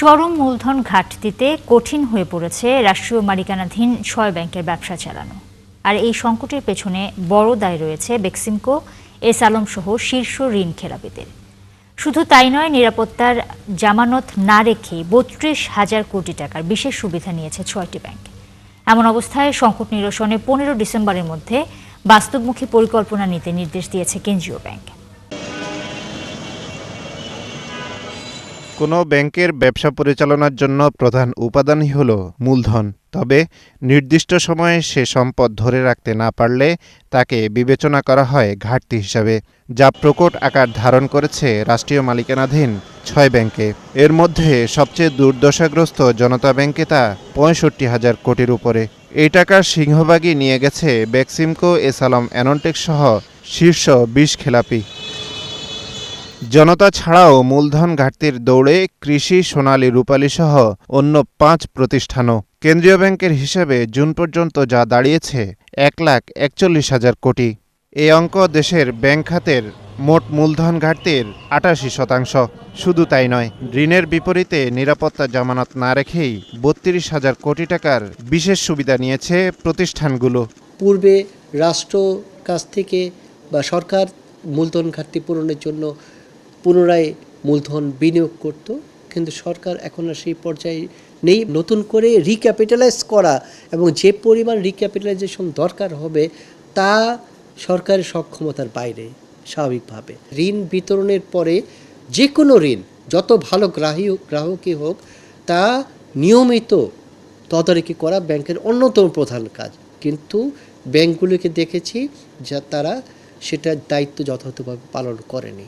চরম মূলধন ঘাটতিতে কঠিন হয়ে পড়েছে রাষ্ট্রীয় মালিকানাধীন ছয় ব্যাংকের ব্যবসা চালানো। আর এই সংকটের পেছনে বড় দায় রয়েছে বেক্সিমকো, এস আলম সহ শীর্ষ ঋণ খেলাপিদের। শুধু তাই নয়, নিরাপত্তার জামানত না রেখে বত্রিশ হাজার কোটি টাকার বিশেষ সুবিধা নিয়েছে ছয়টি ব্যাংক। এমন অবস্থায় সংকট নিরসনে পনেরো ডিসেম্বরের মধ্যে বাস্তবমুখী পরিকল্পনা নিতে নির্দেশ দিয়েছে কেন্দ্রীয় ব্যাংক। কোনো ব্যাংকের ব্যবসা পরিচালনার জন্য প্রধান উপাদানই হল মূলধন। তবে নির্দিষ্ট সময়ে সে সম্পদ ধরে রাখতে না পারলে তাকে বিবেচনা করা হয় ঘাটতি হিসাবে, যা প্রকট আকার ধারণ করেছে রাষ্ট্রীয় মালিকানাধীন ছয় ব্যাংকে। এর মধ্যে সবচেয়ে দুর্দশাগ্রস্ত জনতা ব্যাংকে তা পঁয়ষট্টি হাজার কোটির উপরে। এই টাকার সিংহভাগই নিয়ে গেছে বেক্সিমকো, এসালাম, অ্যানন্টেক সহ শীর্ষ বিশ খেলাপি। জনতা ছাড়াও মূলধন ঘাটতির দৌড়ে কৃষি, সোনালী, রূপালী সহ অন্য পাঁচ প্রতিষ্ঠানও কেন্দ্রীয় ব্যাংকের হিসেবে জুন পর্যন্ত যা দাঁড়িয়েছে এক লাখ একচল্লিশ হাজার কোটি। এই অঙ্ক দেশের ব্যাংক খাতের মোট মূলধন ঘাটতির আটাশি শতাংশ। শুধু তাই নয়, ঋণের বিপরীতে নিরাপত্তা জামানত না রেখেই বত্রিশ হাজার কোটি টাকার বিশেষ সুবিধা নিয়েছে প্রতিষ্ঠানগুলো। পূর্বে রাষ্ট্র কাছ থেকে বা সরকার মূলধন ঘাটতি পূরণের জন্য পুনরায় মূলধন বিনিয়োগ করত, কিন্তু সরকার এখন আর সেই পর্যায়ে নেই। নতুন করে রিক্যাপিটালাইজ করা এবং যে পরিমাণ রিক্যাপিটালাইজেশন দরকার হবে, তা সরকারের সক্ষমতার বাইরে, স্বাভাবিকভাবে। ঋণ বিতরণের পরে যে কোনো ঋণ, যত ভালো গ্রাহী গ্রাহকই হোক, তা নিয়মিত তদারকি করা ব্যাংকের অন্যতম প্রধান কাজ। কিন্তু ব্যাংকগুলিকে দেখেছি, যা তারা সেটার দায়িত্ব যথাযথভাবে পালন করেনি।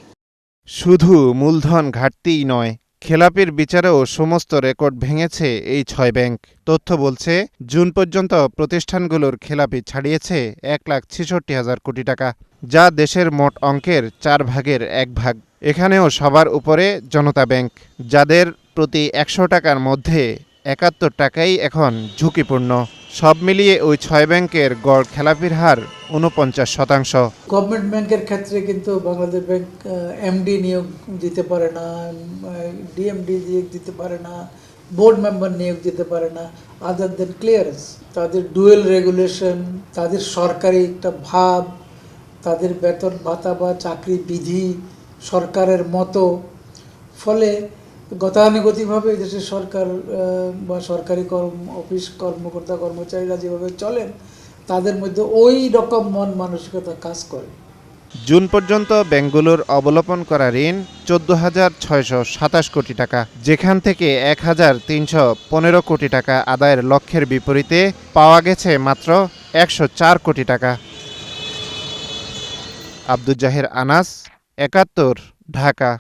শুধু মূলধন ঘাটতিই নয়, খেলাপির বিচারেও সমস্ত রেকর্ড ভেঙেছে এই ছয় ব্যাংক। তথ্য বলছে, জুন পর্যন্ত প্রতিষ্ঠানগুলোর খেলাপি ছাড়িয়েছে এক লাখ ছেষট্টি হাজার কোটি টাকা, যা দেশের মোট অঙ্কের চার ভাগের এক ভাগ। এখানেও সবার উপরে জনতা ব্যাংক, যাদের প্রতি একশো টাকার মধ্যে একাত্তর টাকাই এখন ঝুঁকিপূর্ণ। সব মিলিয়ে ওই ছয় ব্যাংকের গড় খেলাপির হার ঊনপঞ্চাশ শতাংশ। গভর্নমেন্ট ব্যাংকের ক্ষেত্রে কিন্তু বাংলাদেশ ব্যাংক এমডি নিয়োগ দিতে পারে না ডিএমডি নিয়োগ দিতে পারে না বোর্ড মেম্বার নিয়োগ দিতে পারে না। আদার দেন ক্লিয়ারেন্স তাদের ডুয়েল রেগুলেশন তাদের সরকারি একটা ভাব, তাদের বেতন ভাতা বা চাকরি বিধি সরকারের মতো। ফলে গতানুগতিকভাবে দেশের সরকার বা সরকারি কর্ম, অফিস কর্মকর্তা, কর্মচারীরা যেভাবে চলেন, তাদের মধ্যে ওই রকম মন মানসিকতা কাজ করে। জুন পর্যন্ত ব্যাংকগুলোর অবলোপন করা ঋণ চোদ্দ হাজার ছয়শো সাতাশ কোটি টাকা, যেখান থেকে এক হাজার তিনশো পনেরো কোটি টাকা আদায়ের লক্ষ্যের বিপরীতে পাওয়া গেছে মাত্র একশো চার কোটি টাকা। আব্দুল জাহির আনাস, একাত্তর, ঢাকা।